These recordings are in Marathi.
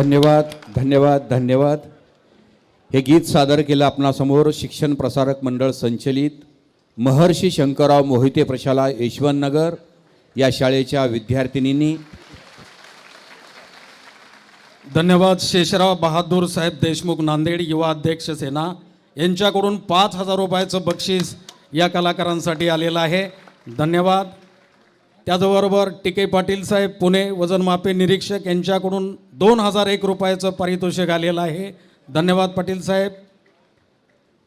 धन्यवाद धन्यवाद धन्यवाद. हे गीत सादर केलं आपणासमोर शिक्षण प्रसारक मंडळ संचलित महर्षी शंकरराव मोहिते प्रशाला यशवंतनगर या शाळेच्या विद्यार्थिनींनी. धन्यवाद शेषराव बहादूर साहेब देशमुख नांदेड युवा अध्यक्ष सेना. यांच्याकडून पाच हजार रुपयाचं बक्षीस या कलाकारांसाठी आलेलं आहे. धन्यवाद. त्याचबरोबर टिके पाटील साहेब पुणे वजनमापे निरीक्षक यांच्याकडून दोन हजार एक रुपयाचं पारितोषिक आलेलं आहे. धन्यवाद पाटील साहेब.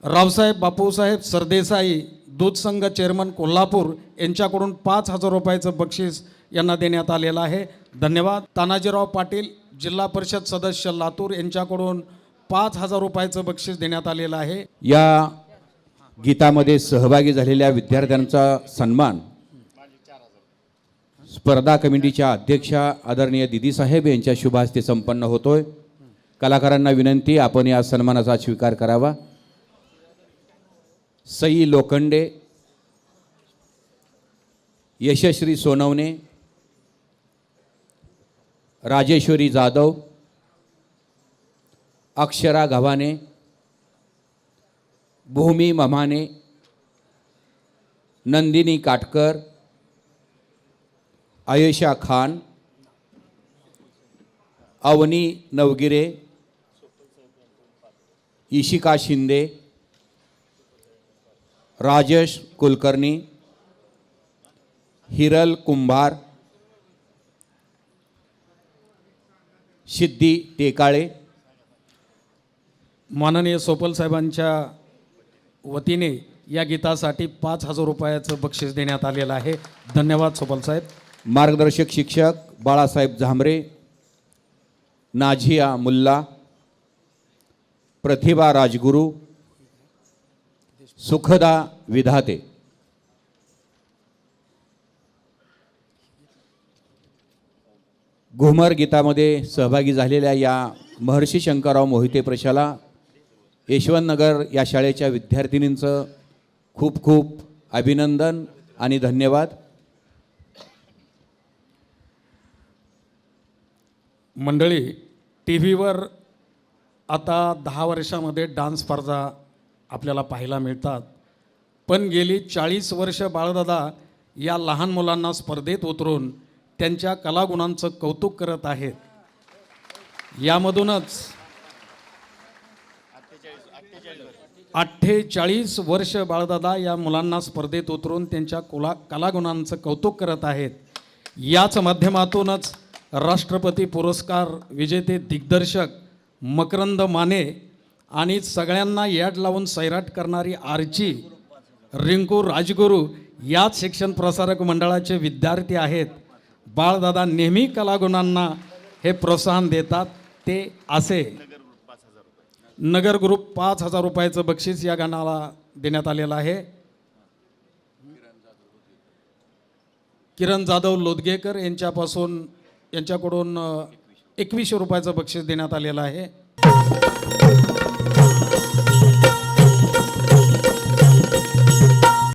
रावसाहेब बापूसाहेब सरदेसाई दूध संघ चेअरमन कोल्हापूर यांच्याकडून पाच हजार रुपयाचं बक्षीस यांना देण्यात आलेलं आहे. धन्यवाद. तानाजीराव पाटील जिल्हा परिषद सदस्य लातूर यांच्याकडून पाच हजार रुपयाचं बक्षीस देण्यात आलेलं आहे. या गीतामध्ये सहभागी झालेल्या विद्यार्थ्यांचा सन्मान स्पर्धा कमिटीच्या अध्यक्षा आदरणीय दिदीसाहेब यांच्या शुभ हस्ते संपन्न होतोय. कलाकारांना विनंती आपण या सन्मानाचा स्वीकार करावा. सई लोखंडे यशश्री सोनवणे राजेश्वरी जाधव अक्षरा गव्हाणे भूमी ममाने नंदिनी काटकर आयशा खान अवनी नवगिरे इशिका शिंदे राजेश कुलकर्णी हिरल कुंभार सिद्धी टेकाळे माननीय सोपल साहेबांच्या वतीने या गीतासाठी पाच हजार रुपयाचं बक्षीस देण्यात आलेलं आहे. धन्यवाद सोपल साहेब. मार्गदर्शक शिक्षक बाळासाहेब झांबरे नाझिया मुल्ला प्रतिभा राजगुरू सुखदा विधाते. घुमर गीतामध्ये सहभागी झालेल्या या महर्षी शंकरराव मोहिते प्रशाला यशवंतनगर या शाळेच्या विद्यार्थिनींचं खूप खूप अभिनंदन आणि धन्यवाद. मंडळी टी व्हीवर आता दहा वर्षामध्ये डान्स स्पर्धा आपल्याला पाहायला मिळतात. पण गेली चाळीस वर्ष बाळदादा या लहान मुलांना स्पर्धेत उतरून त्यांच्या कलागुणांचं कौतुक करत आहेत. यामधूनच अठ्ठेचाळीस वर्ष बाळदादा या मुलांना स्पर्धेत उतरून त्यांच्या कुला कलागुणांचं कौतुक करत आहेत. याच माध्यमातूनच राष्ट्रपती पुरस्कार विजेते दिग्दर्शक मकरंद माने आणि सगळ्यांना याड लावून सैराट करणारी आर्ची रिंकू राजगुरू याच शिक्षण प्रसारक मंडळाचे विद्यार्थी आहेत. बाळदादा नेहमी कलागुणांना हे प्रोत्साहन देतात. ते असे. नगर ग्रुप पाच हजार रुपयाचं बक्षीस या गाण्याला देण्यात आलेलं आहे. किरण जाधव लोदगेकर यांच्यापासून यांच्याकडून एकवीसशे रुपयाचं बक्षीस देण्यात आलेलं आहे.